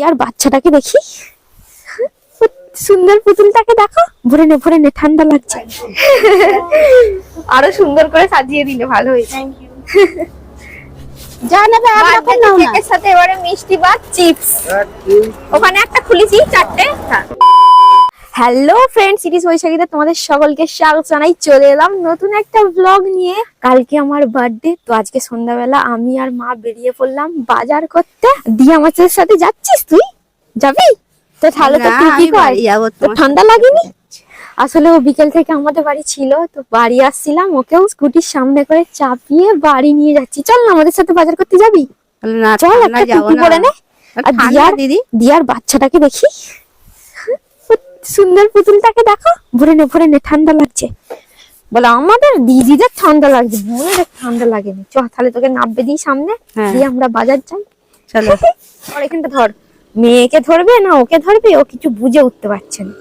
ইয়ার বাচ্চাটাকে দেখি। সুন্দর পুতুলটাকে দেখো। ভরে নে ভরে নে ঠান্ডা লাগছে। আরও সুন্দর করে সাজিয়ে দিলে ভালো হয়েছে যা নেবে এক নাও না। সাথে এবারে মিষ্টি বা চিপস ওখানে একটা খুলেছি চারটে। হ্যালো ফ্রেন্ড সিরিজ বৈশাখীতে তোমাদের সকলকে স্বাগত জানাই। চলে এলাম নতুন একটা ব্লগ নিয়ে। কালকে আমার বার্থডে তো আজকে সন্ধ্যাবেলা আমি আর মা বেরিয়ে পড়লাম বাজার করতে। দিয়ে আমাদের সাথে যাচ্ছিস তুই? যাবি? তো তাহলে তো তুই কি কর? তো ঠান্ডা লাগেনি? আসলে ও বিকেল থেকে আমাদের বাড়ি ছিল তো বাড়ি আসছিলাম। ওকেও স্কুটির সামনে করে চাপিয়ে বাড়ি নিয়ে যাচ্ছি। চল না আমাদের সাথে বাজার করতে যাবি? না চল একটা টুপি পরে নে। আর দিয়ার দিদি? দিয়ার বাচ্চাটাকে দেখি। সুন্দর পুতুলটাকে দেখো। ভরে নে ভরে নে ঠান্ডা লাগছে। বলে আমাদের দিদিদের ঠান্ডা লাগছে। বোনের ঠান্ডা লাগেনি। চ তাহলে তোকে নাববে দিই সামনে। হ্যাঁ। দিয়ে আমরা বাজার যাই। চলো। আর এখানটা ধর মেয়েকে ধরবে না ওকে ধরবে ও কিছু বুঝে উঠতে পারছে না।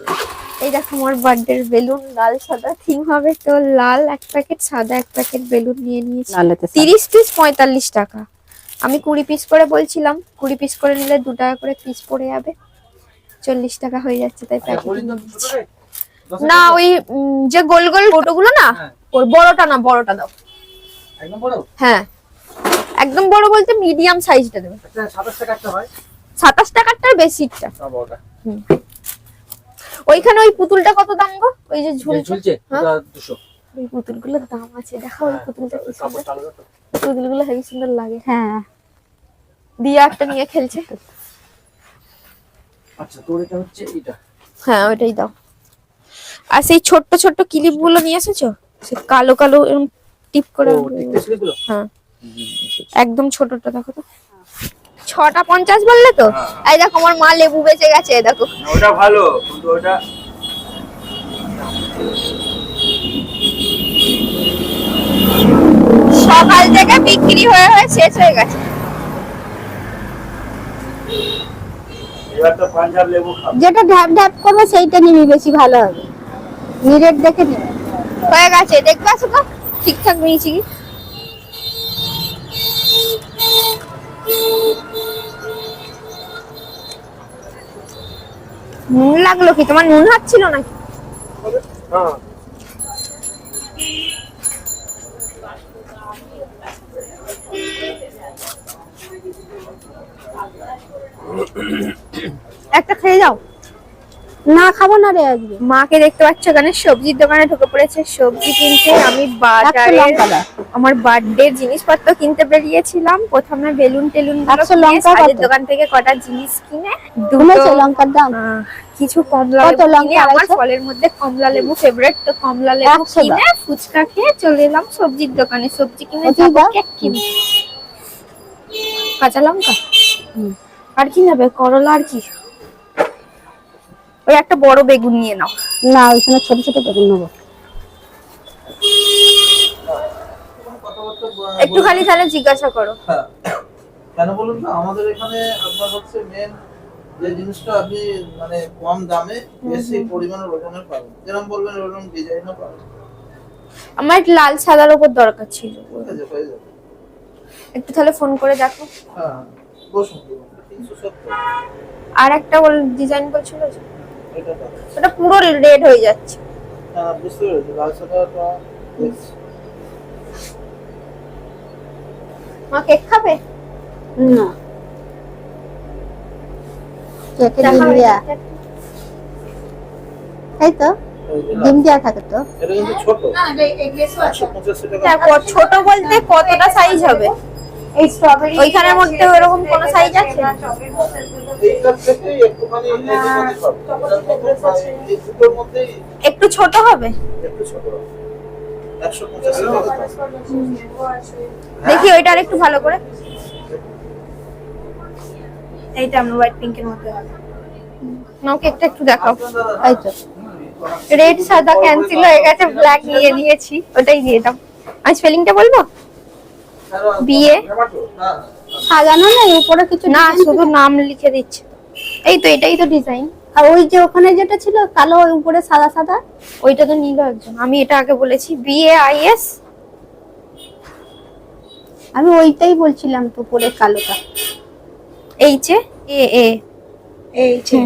এই দেখো আমার বার্থডে বেলুন লাল সাদা থিম হবে তো লাল এক প্যাকেট সাদা এক প্যাকেট বেলুন নিয়ে নিয়েছি। তিরিশ পিস পঁয়তাল্লিশ টাকা। আমি কুড়ি পিস করে বলছিলাম কুড়ি পিস করে নিলে দু টাকা করে পিস পড়ে যাবে। চল্লিশ টাকা হয়ে যাচ্ছে তাই না ওই যে গোল গোল ওটোগুলো না ওর বড়টা না বড়টা দাও। হ্যাঁ। একদম বড় বলতে মিডিয়াম সাইজটা দেবে। আচ্ছা সাতাশ হয়? টাকারটার বেশিটা ওইখানে ওই পুতুলটা কত দাম গো? ওই যে ঝুলছে? ঝুলছে হ্যাঁ? ওই পুতুলগুলোর দাম আছে দেখো ওই পুতুলটা কি সুন্দর। পুতুলগুলো হেবি সুন্দর লাগে। হ্যাঁ। দিয়া একটা নিয়ে খেলছে। আচ্ছা তোর এটা হচ্ছে এটা হ্যাঁ ওইটাই দাও। আর সেই ছোট্ট ছোট্ট ক্লিপগুলো নিয়ে এসেছ? সে কালো কালো এরকম টিপ করে হ্যাঁ। একদম ছোটটা দেখো তো। ছটা পঞ্চাশ বললে তো? এই দেখো আমার মা লেবু বেঁচে গেছে দেখো। ওটা ভালো কিন্তু ওটা সকাল থেকে বিক্রি হয়ে হয়ে শেষ হয়ে গেছে এবার তো পাঞ্জাব লেবু খাব যেটা ঢ্যাপ ঢ্যাপ করবে সেইটা নিবি বেশি ভালো হবে। নিরেট দেখে নিবি হয়ে গেছে দেখবে আসো তো? ঠিকঠাক নিয়েছি কি? নুন লাগল কি? তোমার নুন হাত ছিল নাকি? হ্যাঁ। একটা খেয়ে যাও। না খাব না রে আজকে। মাকে দেখতে পাচ্ছ এখানে সবজির দোকানে ঢুকে পড়েছে। সবজি কিনতে আমি বাজারে আমার বার্থডে জিনিসপত্র কিনতে বেরিয়েছিলাম। প্রথমে বেলুন টেলুন কিনে, সাজের দোকান থেকে কটা জিনিস কিনে দুটো লঙ্কার দাম। কিছু কমলা লেবু আমার ফলের মধ্যে কমলা লেবু ফেভারিট তো কমলা লেবু কিনে ফুচকা খেয়ে চলে এলাম সবজির দোকানে। সবজি কিনে? কেক কিনতে। কাঁচা লঙ্কা? আর কি নেবে? করলা আর কি? ওই একটা বড় বেগুন নিয়ে নাও। না ওইখানে ছোট ছোট বেগুন নেব। ব- একটুখানি তাহলে জিজ্ঞাসা করো। হ্যাঁ। কেন বলুন না আমাদের এখানে আপনার হচ্ছে মেন যে জিনিসটা আপনি মানে কম দামে বেশি পরিমাণে ওজনের পাবেন। যেরকম বলবেন ওরকম ডিজাইনও পাবেন। আমার একটু লাল সাদার উপর দরকার ছিল। হয়ে যাবে একটু তাহলে ফোন করে দেখো। হ্যাঁ। বসুন। আর একটা ডিজাইন বলছিল যে। ওটা পুরো রেড হয়ে যাচ্ছে। হ্যাঁ বুঝতে পেরেছি লাল সাদাটা মা কেক খাবে? না। কেকে দেখাও ডিম দেয়া তো। ডিম দেওয়া থাকে তো। এটা কিন্তু ছোট। দেখো ছোট বলতে কতটা সাইজ হবে? এই স্ট্রবেরি ওইখানের মধ্যে ওরকম কোন সাইজ আছে একটু ছোট হবে। দেখি ওইটা আর একটু ভালো করে। এইটা আমরা হোয়াইট পিঙ্কের মধ্যে হবে। নাও কেকটা একটু দেখাও। তো। রেড সাদা ক্যান্সেল হয়ে গেছে ব্ল্যাক নিয়ে নিয়েছি ওটাই দিয়ে দাও। আমি স্পেলিংটা বলব? বিয়ে? সাজানো নেই উপরে কিছু না শুধু নাম লিখে দিচ্ছে। এই তো এটাই তো ডিজাইন আর ওই যে ওখানে যেটা ছিল কালো উপরে সাদা সাদা ওইটা তো নিল একজন। আমি এটা আগে বলেছি বি এ আই এস আমি ওইটাই বলছিলাম তো উপরে কালোটা। এইচ এ এ এই যে।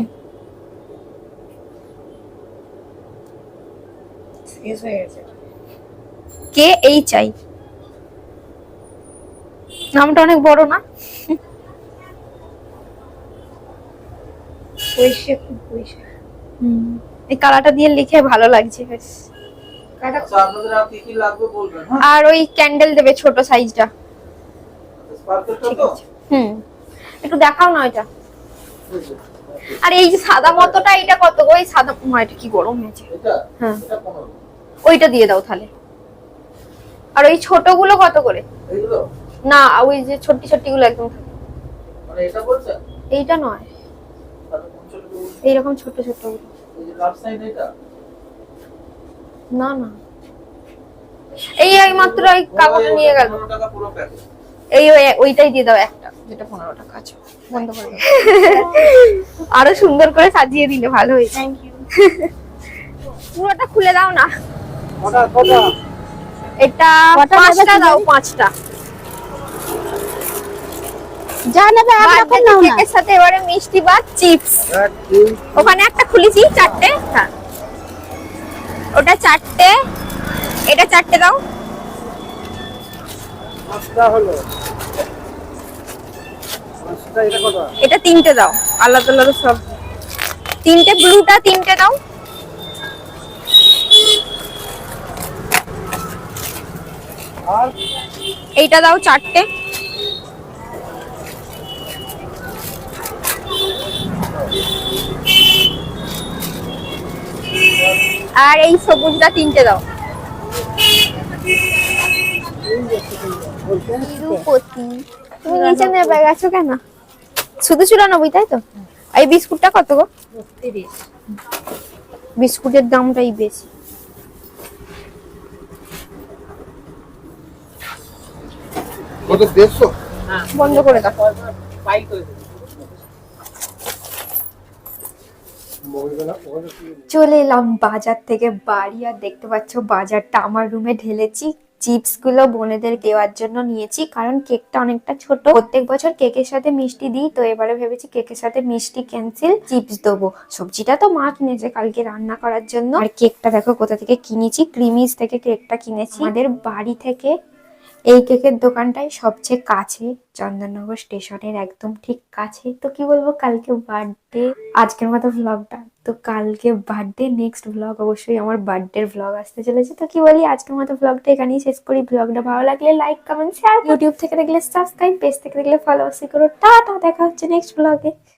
কে এই চাই নামটা অনেক বড় না? পয়সা খুব পয়সা এই কালারটা দিয়ে লিখে ভালো লাগছে বেশ। কাটা আচ্ছা আপনাদের আর কি কি লাগবে বলবেন হ্যাঁ? আর ওই ক্যান্ডেল দেবে ছোট সাইজটা। হুম। একটু দেখাও না এটা আর এই যে সাদা মতোটা এটা কত গো? ওই সাদা এটা কি গরম হয়েছে? হ্যাঁ। ওইটা দিয়ে দাও তাহলে। আর ওই ছোটগুলো কত করে? এইগুলো? না ওই যে ছোট্টি ছোট্টি গুলো একদম মানে এটা বলছেন এইটা নয়। এইরকম ছোট ছোটগুলো এই যে লাভ সাইড এটা? না না। এই এই মাত্র ওই কাকুটা নিয়ে গেল। পনেরো টাকা পুরো প্যাকেজ এই ওই- ওইটাই দিয়ে দাও একটা যেটা পনেরো টাকা আছে। বন্ধ করে দাও। আরও সুন্দর করে সাজিয়ে দিলে ভালো হয়েছে থ্যাংক ইউ পুরোটা খুলে দাও না। এটা পাঁচটা দাও পাঁচটা। যা নেবে নাও না। কেকের সাথে এবারে মিষ্টি বা চিপস। ওখানে একটা খুলেছি চারটে। হ্যাঁ। ওটা চারটে। এটা চারটে দাও। পাঁচটা হলো। পাঁচটা এটা কটা? এটা তিনটে দাও আলাদা আলাদা সব। তিনটে ব্লুটা তিনটে দাও। এইটা দাও চারটে। আর এই সবুজটা তিনটে দাও। তুমি নিচে নেবে গেছো কেন? শুধু চুরানব্বই তাই তো? এই বিস্কুটটা কত গো? বিস্কুটের দামটাই বেশি। কত দেড়শো? বন্ধ করে দাও বাই করে দেবো চলে এলাম বাজার থেকে বাড়ি, আর দেখতে পাচ্ছ বাজারটা আমার রুমে ঢেলেছি। চিপসগুলো বোনেদের দেওয়ার জন্য নিয়েছি, কারণ কেকটা অনেকটা ছোট। প্রত্যেক বছর কেকের সাথে মিষ্টি দিই, তো এবারে ভেবেছি কেকের সাথে মিষ্টি ক্যান্সেল চিপস দেবো। সবজিটা তো মা কিনেছে কালকে রান্না করার জন্য। আর কেকটা দেখো কোথা থেকে কিনেছি ক্রিমিস থেকে কেকটা কিনেছি। আমাদের বাড়ি থেকে এই কেকের দোকানটাই সবচেয়ে কাছে, চন্দননগর স্টেশনের একদম ঠিক কাছে। তো কি বলব, কালকে বার্থডে আজকের মতো ভ্লগটা তো কালকে বার্থডে নেক্সট ভ্লগ অবশ্যই আমার বার্থডের ভ্লগ আসতে চলেছে। তো কি বলি, আজকের মতো ভ্লগটা এখানেই শেষ করি। ভ্লগটা ভালো লাগলে লাইক কমেন্ট শেয়ার ইউটিউব থেকে দেখলে সাবস্ক্রাইব পেজ থেকে দেখলে ফলো করো। টাটা, দেখা হচ্ছে নেক্সট ভ্লগে